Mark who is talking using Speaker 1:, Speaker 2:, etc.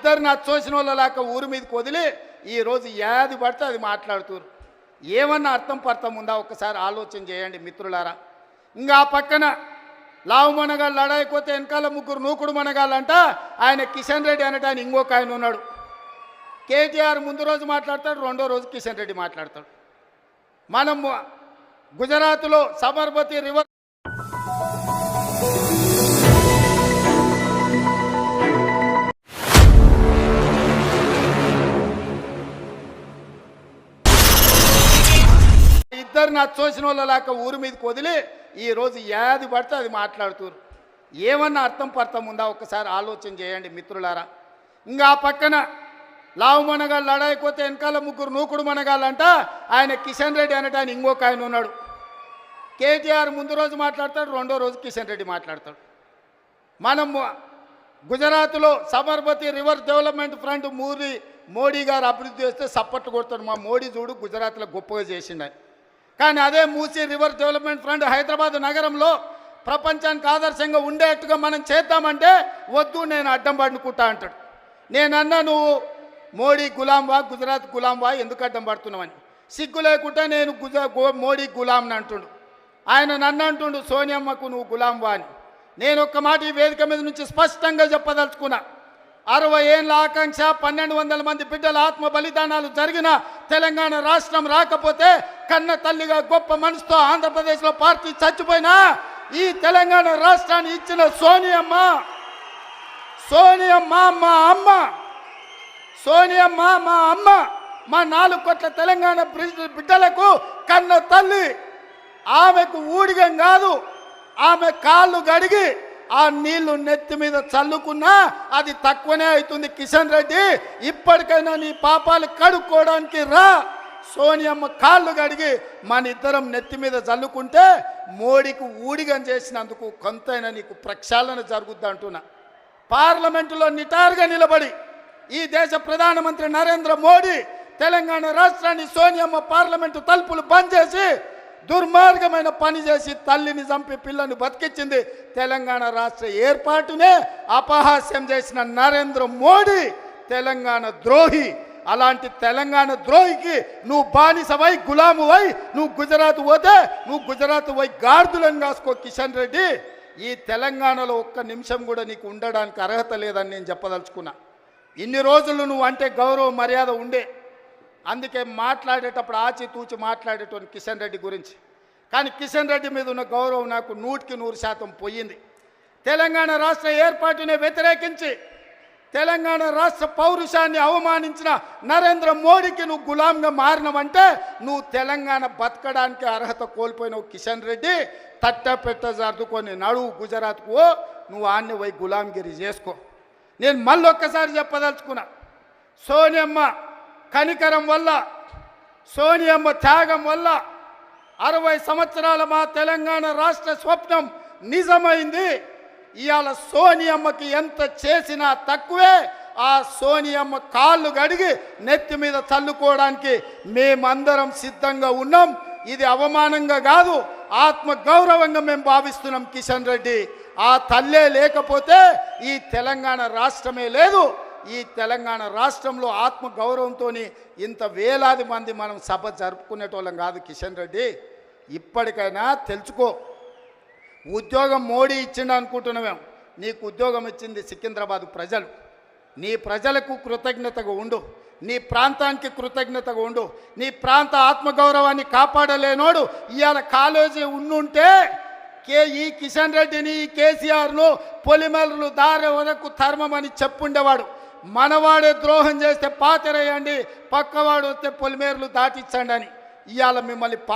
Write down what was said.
Speaker 1: ఇద్దరిని అచ్చోసిన వాళ్ళలాక ఊరి మీదకి వదిలి ఈరోజు ఏది పడితే అది మాట్లాడుతురు. ఏమన్నా అర్థం పర్థం ఉందా? ఒకసారి ఆలోచన చేయండి మిత్రులారా. ఇంకా ఆ పక్కన లావు మనగాళ్ళు లడాయిపోతే వెనకాల ముగ్గురు నూకుడు మనగాళ్ళంట ఆయన కిషన్ రెడ్డి అనటాన్ని ఇంకొక ఆయన ఉన్నాడు. కేటీఆర్ ముందు రోజు మాట్లాడతాడు రెండో రోజు కిషన్ రెడ్డి మాట్లాడతాడు. మనం గుజరాత్లో సబర్మతి రివర్ ఇద్దరిని అచ్చోసిన వాళ్ళలాక ఊరి మీదకి వదిలి ఈరోజు ఏది పడితే అది మాట్లాడుతురు. ఏమన్నా అర్థం పర్థం ఉందా ఒకసారి ఆలోచన చేయండి మిత్రులారా. ఇంకా ఆ పక్కన లావు మనగాళ్ళు లడాయిపోతే వెనకాల ముగ్గురు నూకుడు మనగాళ్ళంట ఆయన కిషన్ రెడ్డి అనటాన్ని ఇంకొక ఆయన ఉన్నాడు. కేటీఆర్ ముందు రోజు మాట్లాడతాడు రెండో రోజు కిషన్ రెడ్డి మాట్లాడతాడు. మనం గుజరాత్లో సబర్మతి రివర్ డెవలప్మెంట్ ఫ్రంట్ మూరి మోడీ గారు అభివృద్ధి చేస్తే సప్పట్లు కొడతాడు. మా మోడీ చూడు గుజరాత్లో గొప్పగా చేసిండని కానీ అదే Musi river development front Hyderabad నగరంలో ప్రపంచానికి ఆదర్శంగా ఉండేట్టుగా మనం చేద్దామంటే వద్దు నేను అడ్డం పడుకుంటా అంటాడు. నేనన్నా నువ్వు మోడీ గులాంవా గుజరాత్ గులాంవా ఎందుకు అడ్డం పడుతున్నావని? సిగ్గు లేకుండా నేను గుజ గో- మోడీ గులాంని అంటుండు. ఆయన నన్ను అంటుండు సోనియమ్మకు నువ్వు గులాంవా అని. నేను ఒక్క మాట ఈ వేదిక మీద నుంచి స్పష్టంగా చెప్పదలుచుకున్నా. అరవై ఏళ్ళ ఆకాంక్ష పన్నెండు వందల మంది బిడ్డల ఆత్మ బలిదానాలు జరిగిన తెలంగాణ రాష్ట్రం రాకపోతే కన్న తల్లిగా గొప్ప మనసుతో ఆంధ్రప్రదేశ్లో పార్టీ చచ్చిపోయినా ఈ తెలంగాణ రాష్ట్రాన్ని ఇచ్చిన సోనియమ్మ. సోనియమ్మ మా అమ్మ. సోనియమ్మ మా అమ్మ. మా నాలుగు కోట్ల తెలంగాణ బిడ్డలకు కన్న తల్లి. ఆమెకు ఊడిగం కాదు. ఆమె కాళ్ళు గడిగి ఆ నీళ్ళు నెత్తి మీద చల్లుకున్నా అది తక్కువనే అవుతుంది. కిషన్ రెడ్డి ఇప్పటికైనా నీ పాపాలు కడుక్కోవడానికి రా. సోనియమ్మ కాళ్ళు కడిగి మన ఇద్దరం నెత్తి మీద చల్లుకుంటే మోడీకి ఊడిగం చేసినందుకు కొంతైనా నీకు ప్రక్షాళన జరుగుద్ది అంటున్నా. పార్లమెంటులో నిటారుగా నిలబడి ఈ దేశ ప్రధానమంత్రి నరేంద్ర మోడీ తెలంగాణ రాష్ట్రాన్ని సోనియమ్మ పార్లమెంటు తలుపులు బంద్ చేసి దుర్మార్గమైన పని చేసి తల్లిని చంపి పిల్లని బతికించింది తెలంగాణ రాష్ట్ర ఏర్పాటునే అపహాస్యం చేసిన నరేంద్ర మోడీ. తెలంగాణ ద్రోహి. అలాంటి తెలంగాణ ద్రోహికి నువ్వు బానిసవై గులామువై నువ్వు గుజరాత్ పోతే నువ్వు గుజరాత్ పోయి గార్దులను కాసుకో కిషన్ రెడ్డి. ఈ తెలంగాణలో ఒక్క నిమిషం కూడా నీకు ఉండడానికి అర్హత లేదని నేను చెప్పదలుచుకున్నా. ఇన్ని రోజులు నువ్వు అంటే గౌరవ మర్యాద ఉండే. అందుకే మాట్లాడేటప్పుడు ఆచితూచి మాట్లాడేటోని కిషన్ రెడ్డి గురించి. కానీ కిషన్ రెడ్డి మీద ఉన్న గౌరవం నాకు నూటికి నూరు శాతం పోయింది. తెలంగాణ రాష్ట్ర ఏర్పాటుని వ్యతిరేకించి తెలంగాణ రాష్ట్ర పౌరుషాన్ని అవమానించిన నరేంద్ర మోడీకి నువ్వు గులాంగా మారినవంటే నువ్వు తెలంగాణ బతకడానికి అర్హత కోల్పోయినవు కిషన్ రెడ్డి. తట్ట పెట్ట సర్దుకొని నడువు గుజరాత్కు నువ్వు ఆన్ని పోయి గులాంగిరి చేసుకో. నేను మళ్ళీ ఒక్కసారి చెప్పదలుచుకున్నా సోనియమ్మ కనికరం వల్ల సోనియమ్మ త్యాగం వల్ల అరవై సంవత్సరాల మా తెలంగాణ రాష్ట్ర స్వప్నం నిజమైంది. ఇవాళ సోనియమ్మకి ఎంత చేసినా తక్కువే. ఆ సోనియమ్మ కాళ్ళు గడిగి నెత్తి మీద చల్లుకోవడానికి మేమందరం సిద్ధంగా ఉన్నాం. ఇది అవమానంగా కాదు ఆత్మ గౌరవంగా మేము భావిస్తున్నాం కిషన్ రెడ్డి. ఆ తల్లే లేకపోతే ఈ తెలంగాణ రాష్ట్రమే లేదు. ఈ తెలంగాణ రాష్ట్రంలో ఆత్మ గౌరవంతో ఇంత వేలాది మంది మనం సభ జరుపుకునేటోళ్ళం కాదు కిషన్ రెడ్డి. ఇప్పటికైనా తెలుసుకో. ఉద్యోగం మోడీ ఇచ్చిండు అనుకుంటున్నామేం నీకు ఉద్యోగం ఇచ్చింది సికింద్రాబాద్ ప్రజలు. నీ ప్రజలకు కృతజ్ఞతగా ఉండు. నీ ప్రాంతానికి కృతజ్ఞతగా ఉండు. నీ ప్రాంత ఆత్మగౌరవాన్ని కాపాడలేనోడు ఇవాళ కాలేజీ ఉండుంటే కే ఈ కిషన్ రెడ్డిని ఈ కేసీఆర్ను పొలిమేరలు దారి వరకు ధర్మం అని చెప్పుండేవాడు. మనవాడే ద్రోహం చేస్తే పాతరేయండి పక్కవాడు వస్తే పొలిమేర్లు దాటించండి అని. ఇవాళ మిమ్మల్ని పా